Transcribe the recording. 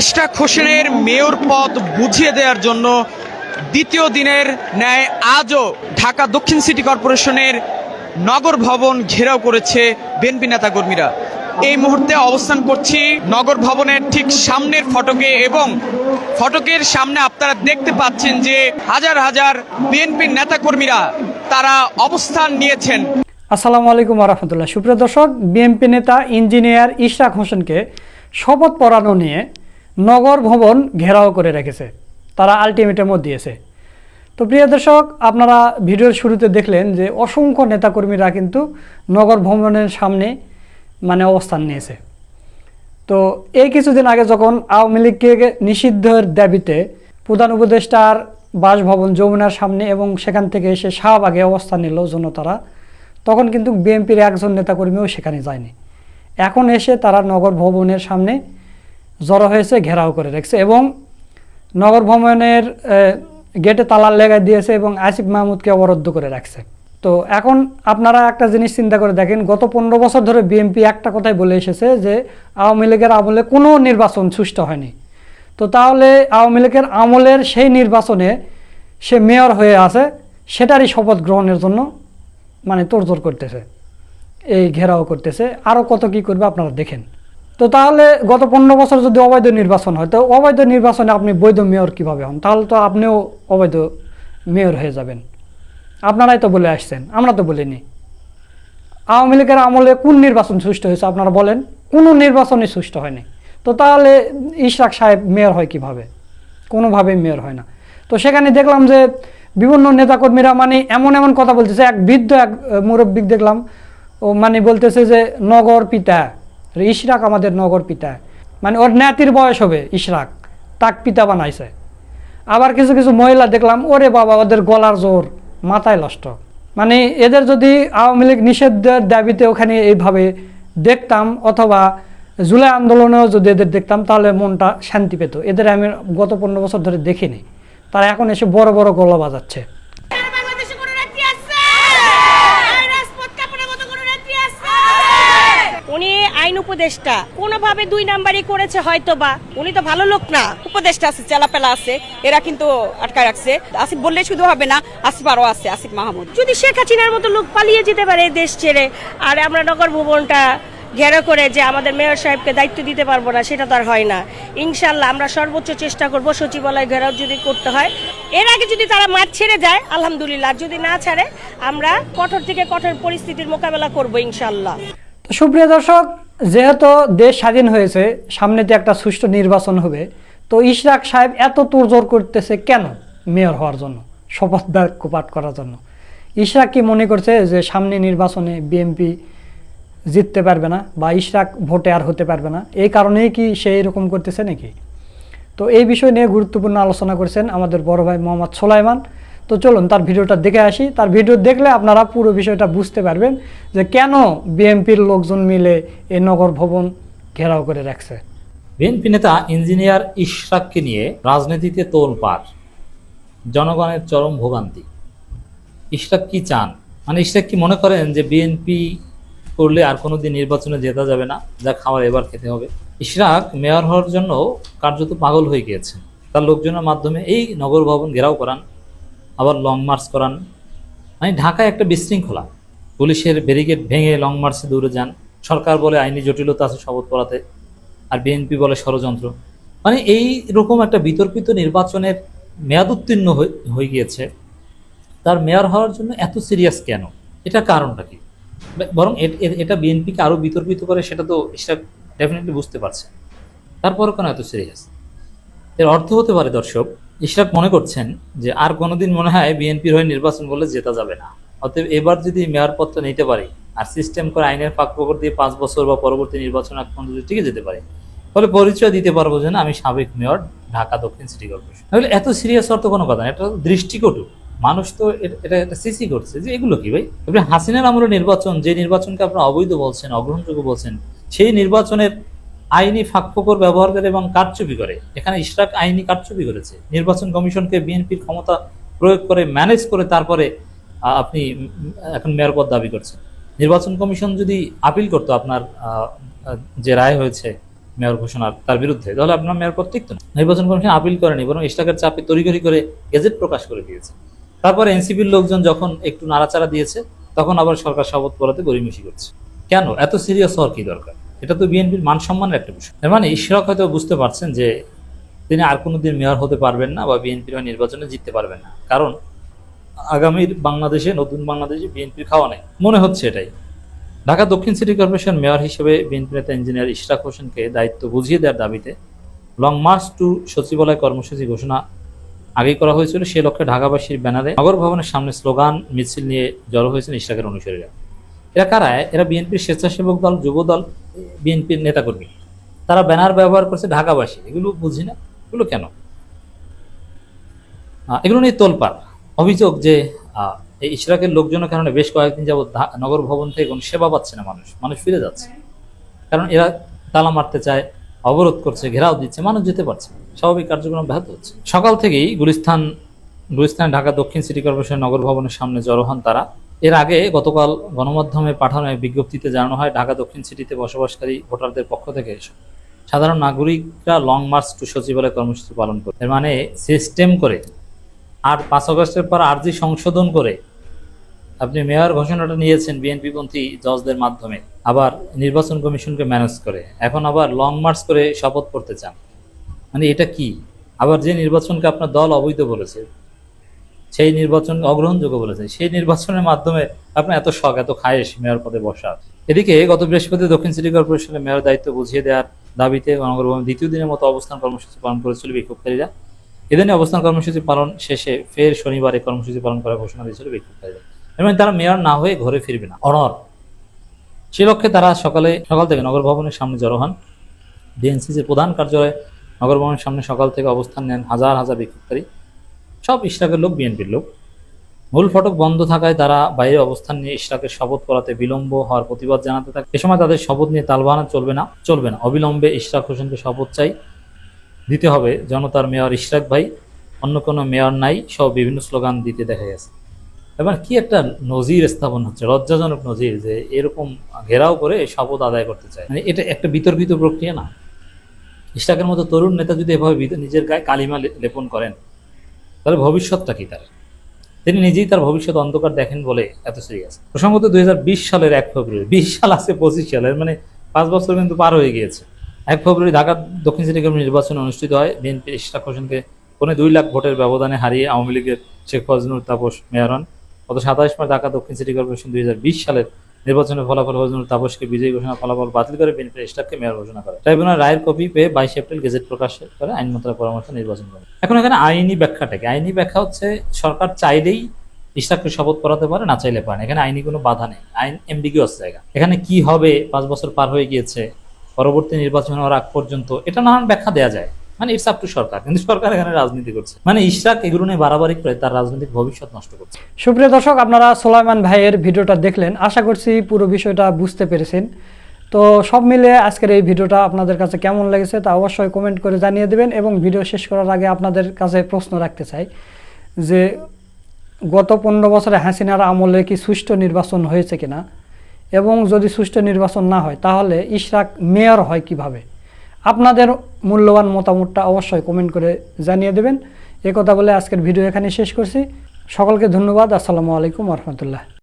ইশরাক হোসেনের মেয়র পদ বুঝিয়ে দেওয়ার জন্য দ্বিতীয় দিনের ন্যায় আজও ঢাকা দক্ষিণ সিটি কর্পোরেশনের নগর ভবন ঘেরাও করেছে বিএনপি নেতাকর্মীরা। এই মুহূর্তে অবস্থান করছি নগর ভবনের ঠিক সামনের ফটকে এবং ফটকের সামনে আপনারা দেখতে পাচ্ছেন যে হাজার হাজার বিএনপির নেতাকর্মীরা তারা অবস্থান নিয়েছেন। আসসালামু আলাইকুম রহমতুল্লাহ। সুপ্রিয় দর্শক, বিএনপি নেতা ইঞ্জিনিয়ার ইশরাক হোসেনকে শপথ পড়ানো নিয়ে নগর ভবন ঘেরাও করে রেখেছে। তারা আলটিমেটামও দিয়েছে। তো প্রিয় দর্শক, আপনারা ভিডিওর শুরুতে দেখলেন যে অসংখ্য নেতাকর্মীরা কিন্তু নগর ভবনের সামনে মানে অবস্থান নিয়েছে। তো এই কিছুদিন আগে যখন আওয়ামী লীগকে নিষিদ্ধের দাবিতে প্রধান উপদেষ্টার বাসভবন যমুনার সামনে এবং সেখান থেকে এসে শাহবাগে অবস্থান নিল জনতারা, তখন কিন্তু বিএনপির একজন নেতাকর্মীও সেখানে যায়নি। এখন এসে তারা নগর ভবনের সামনে জড়ো হয়েছে, ঘেরাও করে রেখেছে এবং নগর ভবনের গেটে তালার লেগা দিয়েছে এবং আসিফ মাহমুদকে অবরুদ্ধ করে রাখছে। তো এখন আপনারা একটা জিনিস চিন্তা করে দেখেন, গত পনেরো বছর ধরে বিএনপি একটা কথাই বলে এসেছে যে, আওয়ামী লীগের আমলে কোনো নির্বাচন সুষ্ঠু হয়নি। তো তাহলে আওয়ামী লীগের আমলের সেই নির্বাচনে সে মেয়র হয়ে আছে, সেটারই শপথ গ্রহণের জন্য মানে তোড়জোড় করতেছে। এই ঘেরাও করতেছে। আরও কত কি করবে আপনারা দেখেন। তো তাহলে গত পনেরো বছর যদি অবৈধ নির্বাচন হয়, তো অবৈধ নির্বাচনে আপনি বৈধ মেয়র কীভাবে হন? তাহলে তো আপনিও অবৈধ মেয়র হয়ে যাবেন। আপনারাই তো বলে আসছেন, আমরা তো বলিনি। আওয়ামী লীগের আমলে কোন নির্বাচন সুষ্ঠু হয়েছে আপনারা বলেন? কোনো নির্বাচনই সুষ্ঠু হয়নি। তো তাহলে ইশরাক সাহেব মেয়র হয় কীভাবে? কোনোভাবেই মেয়র হয় না। তো সেখানে দেখলাম যে বিভিন্ন নেতাকর্মীরা মানে এমন এমন কথা বলতেছে, এক বৃদ্ধ, এক মুরব্বিক দেখলাম। ও মানে বলতেছে যে নগর পিতা ইশরাক আমাদের নগর পিতা। মানে ওর ন্যাতির বয়স হবে ইশরাক, তাক পিতা বানাইছে। আবার কিছু কিছু মহিলা দেখলাম, ওরে বাবা, ওদের গলার জোর, মাথায় নষ্ট। মানে এদের যদি আওয়ামী লীগ নিষেধের দাবিতে ওখানে এইভাবে দেখতাম, অথবা জুলাই আন্দোলনেও যদি এদের দেখতাম, তাহলে মনটা শান্তি পেত। এদের আমি গত পনেরো বছর ধরে দেখিনি। তারা এখন এসে বড় বড় গলা বাজাচ্ছে সারা বাংলাদেশে কোনো নেত্রী আছে আর রাজপথ কাপড়ের মতো কোনো নেত্রী আছে উনি আইন উপদেষ্টা। কোনোভাবে দুই নাম্বারই করেছে হয়তো বা উনি তো ভালো লোক না। উপদেষ্টা আছে, চেলাপেলা আছে। এরা কিন্তু আটকায় রাখছে। আসিফ বললে শুধু হবে না, আসিফ আরও আছে, আসিফ মাহমুদ। যদি শেখ হাসিনার মতো লোক পালিয়ে যেতে পারে দেশ ছেড়ে, আর আমরা নগর ভবনটা ঘেরা করে যে আমাদের মেয়র সাহেবকে দায়িত্ব দিতে পারব না, সেটা তো আর হয় না। ইনশাল্লাহ আমরা সর্বোচ্চ চেষ্টা করব সচিবালয় ঘেরাও যদি করতে হয়। এর আগে যদি তারা মাঠ ছেড়ে যায়, আলহামদুলিল্লাহ। যদি না ছাড়ে, আমরা কঠোর থেকে কঠোর পরিস্থিতির মোকাবেলা করব ইনশাল্লাহ। সুপ্রিয় দর্শক যেহেতু দেশ স্বাধীন হয়েছে, সামনে সামনেতে একটা সুষ্ঠু নির্বাচন হবে, তো ইশরাক সাহেব এত তোড়জোড় করতেছে কেন মেয়র হওয়ার জন্য, শপথ বাক্য পাঠ করার জন্য? ইশরাক কি মনে করছে যে সামনে নির্বাচনে বিএনপি জিততে পারবে না বা ইশরাক ভোটে আর হতে পারবে না? এই কারণেই কি সে এরকম করতেছে নাকি? তো এই বিষয় নিয়ে গুরুত্বপূর্ণ আলোচনা করেছেন আমাদের বড় ভাই মোহাম্মদ সোলাইমান। তো চলুন, তার ভিডিওটা দেখে আসি। তার ভিডিও দেখলে আপনারা পুরো বিষয়টা বুঝতে পারবেন যে কেন বিএনপির লোকজন মিলে এই নগর ভবন ঘেরাও করে রাখছে। বিএনপি নেতা ইঞ্জিনিয়ার ইশরাককে নিয়ে রাজনীতিতে তোল তোলপাড়, জনগণের চরম ভোগান্তি। ইশরাক কি চান? মানে ইশরাক কি মনে করেন যে বিএনপি করলে আর কোনোদিন নির্বাচনে জেতা যাবে না? যা খাওয়ার এবার খেতে হবে। ইশরাক মেয়র হওয়ার জন্য কার্যত পাগল হয়ে গিয়েছেন। তার লোকজনের মাধ্যমে এই নগর ভবন ঘেরাও করান আবার লং মার্চ করান। মানে ঢাকায় একটা বিশৃঙ্খলা। পুলিশের ব্যারিকেড ভেঙে লং মার্চে দৌড়ে যান। সরকার বলে আইনি জটিলতা আছে শপথ পড়াতে, আর বিএনপি বলে ষড়যন্ত্র। মানে এই রকম একটা বিতর্কিত নির্বাচনের মেয়াদ উত্তীর্ণ হয়ে- গিয়েছে। তার মেয়র হওয়ার জন্য এত সিরিয়াস কেন? এটা কারণটা কি? বরং এটা বিএনপিকে আরও বিতর্কিত করে, সেটা তো, সেটা ডেফিনেটলি বুঝতে পারছে। তারপরও কেন এত সিরিয়াস এর অর্থ হতে পারে, দর্শক, ইশরাক মনে করছেন যে আর কোনোদিন মনে হয় বিএনপির হয়ে নির্বাচন করলে জেতা যাবে না। অতএব এবার যদি মেয়র পদটা নিতে পারি আর সিস্টেম করে আইনের ফাঁক ফোকর দিয়ে পাঁচ বছর বা পরবর্তী নির্বাচন আগ পর্যন্ত টিকে যেতে পারে ফলে পরিচয় দিতে পারব যে আমি সাবেক মেয়র, ঢাকা দক্ষিণ সিটি কর্পোরেশন তাহলে এত সিরিয়াস অর্থ কোনো কথা না এটা দৃষ্টিকটু। মানুষ তো এটা একটা সিসি করছে যে এগুলো কি ভাই? আপনি হাসিনার আমলের নির্বাচন, যে নির্বাচনকে আপনারা অবৈধ বলছেন, অগ্রহণযোগ্য বলছেন, সেই নির্বাচনের আইনি ফাঁকফোকর ব্যবহার করে এবং কারচুপি করে। এখানে ইশরাক আইনি কারচুপি করেছে। নির্বাচন কমিশনকে বিএনপির ক্ষমতা প্রয়োগ করে ম্যানেজ করে তারপরে আপনি এখন মেয়র পদ দাবি করছেন। নির্বাচন কমিশন যদি আপিল করতো আপনার যে রায় হয়েছে মেয়র ঘোষণার, তার বিরুদ্ধে, তাহলে আপনার মেয়র পদ তো না। নির্বাচন কমিশন আপিল করেনি, বরং ইস্টাকের চাপে তড়িঘড়ি করে গেজেট প্রকাশ করে দিয়েছে। তারপরে এনসিপির লোকজন যখন একটু নাড়াচাড়া দিয়েছে, তখন আবার সরকার শপথ পড়াতে গরিমিশি করছে। কেন? এত সিরিয়াস হওয়ার কি দরকার? এটা তো বিএনপির মান সম্মানের একটা বিষয়। এর মানে ইশরাক হয়তো বুঝতে পারছেন যে তিনি আর কোনোদিন মেয়র হতে পারবেন না বা বিএনপির নির্বাচনে জিততে পারবেন না। কারণ আগামীর বাংলাদেশে, নতুন বাংলাদেশে বিএনপির খাওয়া নেই। মনে হচ্ছে এটাই। ঢাকা দক্ষিণ সিটি কর্পোরেশন মেয়র হিসেবে বিএনপি নেতা ইঞ্জিনিয়ার ইশরাক হোসেনকে দায়িত্ব বুঝিয়ে দেওয়ার দাবিতে লং মার্চ টু সচিবালয় কর্মসূচি ঘোষণা আগেই করা হয়েছিল। সে লক্ষ্যে ঢাকাবাসীর ব্যানারে নগর ভবনের সামনে স্লোগান, মিছিল নিয়ে জড়ো হয়েছেন ইশরাকের অনুসারীরা। এরা কারা? এরা বিএনপির স্বেচ্ছাসেবক দল, যুব দল বিএনপির নেতাকর্মী। তারা ব্যানার ব্যবহার করছে ঢাকাবাসী এগুলো বুঝি না? এগুলো কেন? এগুলো নিয়ে তোলপাড়। অভিযোগ যে এই ইশরাকের লোকজনের কারণে বেশ কয়েকদিন যাবৎ নগর ভবন থেকে কোনো সেবা পাচ্ছে না মানুষ। মানুষ ফিরে যাচ্ছে। কারণ এরা তালা মারতে চায়, অবরোধ করছে, ঘেরাও দিচ্ছে, মানুষ যেতে পারছে স্বাভাবিক কার্যক্রম ব্যাহত হচ্ছে। সকাল থেকেই গুলিস্তান গুলিস্তান ঢাকা দক্ষিণ সিটি কর্পোরেশন নগর ভবনের সামনে জড়ো হন তারা। এর আগে গতকাল গণমাধ্যমে পাঠানো বিজ্ঞপ্তিতে জানানো হয়, ঢাকা দক্ষিণ সিটিতে বসবাসকারী ভোটারদের পক্ষ থেকে সাধারণ নাগরিকরা লং মার্চ টু সচিবালয় কর্মসূচি পালন করে। এর মানে সিস্টেম করে আর পাঁচ আগস্টের পর আর্জি সংশোধন করে আপনি মেয়র ঘোষণাটা নিয়েছেন বিএনপি পন্থী জজদের মাধ্যমে, আবার নির্বাচন কমিশনকে ম্যানেজ করে। এখন আবার লং মার্চ করে শপথ করতে চান। মানে এটা কি? আবার যে নির্বাচনকে আপনার দল অবৈধ বলেছে সেই নির্বাচন অগ্রহণযোগ্য বলেছে। সেই নির্বাচনের মাধ্যমে আপনার এত শখ, এত খায়েশ মেয়র পদে বসার। এদিকে গত বৃহস্পতি দক্ষিণ সিটি কর্পোরেশনের মেয়র দায়িত্ব বুঝিয়ে দেওয়ার দাবিতে গণগর ভবনে দ্বিতীয় দিনের মতো অবস্থান কর্মসূচি পালন করেছিল বিক্ষোভকারীরা। এদিনে অবস্থান কর্মসূচি পালন শেষে ফের শনিবারে কর্মসূচি পালন করার ঘোষণা দিয়েছিল বিক্ষোভকারীরা। এবং তারা মেয়র না হয়ে ঘরে ফিরবে না। অনর সে লক্ষ্যে তারা সকালে, সকাল থেকে নগর ভবনের সামনে জড়ো হন। ডিএনসিসির প্রধান কার্যালয়ে নগর ভবনের সামনে সকাল থেকে অবস্থান নেন হাজার হাজার বিক্ষোভকারী। সব ইশরাকের লোক, বিএনপির লোক। মূল ফটক বন্ধ থাকায় তারা বাইরে অবস্থান নিয়ে ইশরাকের শপথ করাতে বিলম্ব হওয়ার প্রতিবাদ জানাতে থাকে। এ সময় তাদের শপথ নিয়ে তালবাহানা চলবে না চলবে না। অবিলম্বে ইশরাক হোসেনকে শপথ চাই। দিতে হবে জনতার মেয়র ইশরাক ভাই। অন্য কোনো মেয়র নাই, সহ বিভিন্ন স্লোগান দিতে দেখা গেছে। এবার কি একটা নজির স্থাপন হচ্ছে, লজ্জাজনক নজির যে এরকম ঘেরাও করে শপথ আদায় করতে চায়। মানে এটা একটা বিতর্কিত প্রক্রিয়া না? ইশরাকের মতো তরুণ নেতা যদি এভাবে নিজের গায়ে কালিমা লেপন করেন তাহলে ভবিষ্যৎটা কি তার? তিনি নিজেই তার ভবিষ্যৎ অন্ধকার দেখেন বলে এত সিরিয়াস প্রসঙ্গত দুই সালের এক ফেব্রুয়ারি, বিশ সাল আছে পঁচিশ সালের মানে পাঁচ বছর কিন্তু পার হয়ে গিয়েছে। এক ফেব্রুয়ারি ঢাকা দক্ষিণ সিটি নির্বাচন অনুষ্ঠিত হয়। বিএনপি ইশরাক হোসেনকে পৌনে দুই লাখ ভোটের ব্যবধানে হারিয়ে আওয়ামী লীগের শেখ ফজনুর তাপস মেয়র হন গত সাতাশ মার্চ ঢাকা দক্ষিণ সিটি কর্পোরেশন দুই হাজার বিশ সালের নির্বাচনের ফলাফল ফজনুর তাপসকে বিজয়ী ঘোষণা ফলাফল বাতিল করে বিএনপি ইশরাককে মেয়র ঘোষণা করে। ট্রাইব্যুনাল রায়ের কপি পেয়ে বাইশ এপ্রিল গেজেট প্রকাশ করে আইন মন্ত্রণালয় পরামর্শ নির্বাচন করে এখন এখানে আইনি ব্যাখ্যাটা কি আইনি ব্যাখ্যা হচ্ছে সরকার চাইলেই ইশরাককে শপথ করাতে পারে, না চাইলে পারে এখানে আইনি কোনো বাধা নেই। আইন এমবিগিউস জায়গা। এখানে কি হবে? পাঁচ বছর পার হয়ে গিয়েছে। পরবর্তী নির্বাচন হওয়ার আগ পর্যন্ত এটা নানান ব্যাখ্যা দেওয়া যায়। মানে ইটস আপ টু সরকার। কিন্তু সরকার এখানে রাজনীতি করছে। মানে ইশরাক এগুলো নিয়ে বাড়াবাড়ি করে তার রাজনৈতিক ভবিষ্যৎ নষ্ট করছে। সুপ্রিয় দর্শক, আপনারা সোলাইমান ভাইয়ের ভিডিওটা দেখলেন। আশা করছি পুরো বিষয়টা বুঝতে পেরেছেন। তো সব মিলে আজকের এই ভিডিওটা আপনাদের কাছে কেমন লেগেছে তা অবশ্যই কমেন্ট করে জানিয়ে দেবেন এবং ভিডিও শেষ করার আগে আপনাদের কাছে প্রশ্ন রাখতে চাই যে গত পনেরো বছরে হাসিনার আমলে কি সুষ্ঠু নির্বাচন হয়েছে কিনা? এবং যদি সুষ্ঠু নির্বাচন না হয়, তাহলে ইশরাক মেয়র হয় কীভাবে? আপনাদের মূল্যবান মতামতটা অবশ্যই কমেন্ট করে জানিয়ে দেবেন। এ কথা বলে আজকের ভিডিও এখানে শেষ করছি। সকলকে ধন্যবাদ। আসসালামু আলাইকুম রহমতুল্লাহ।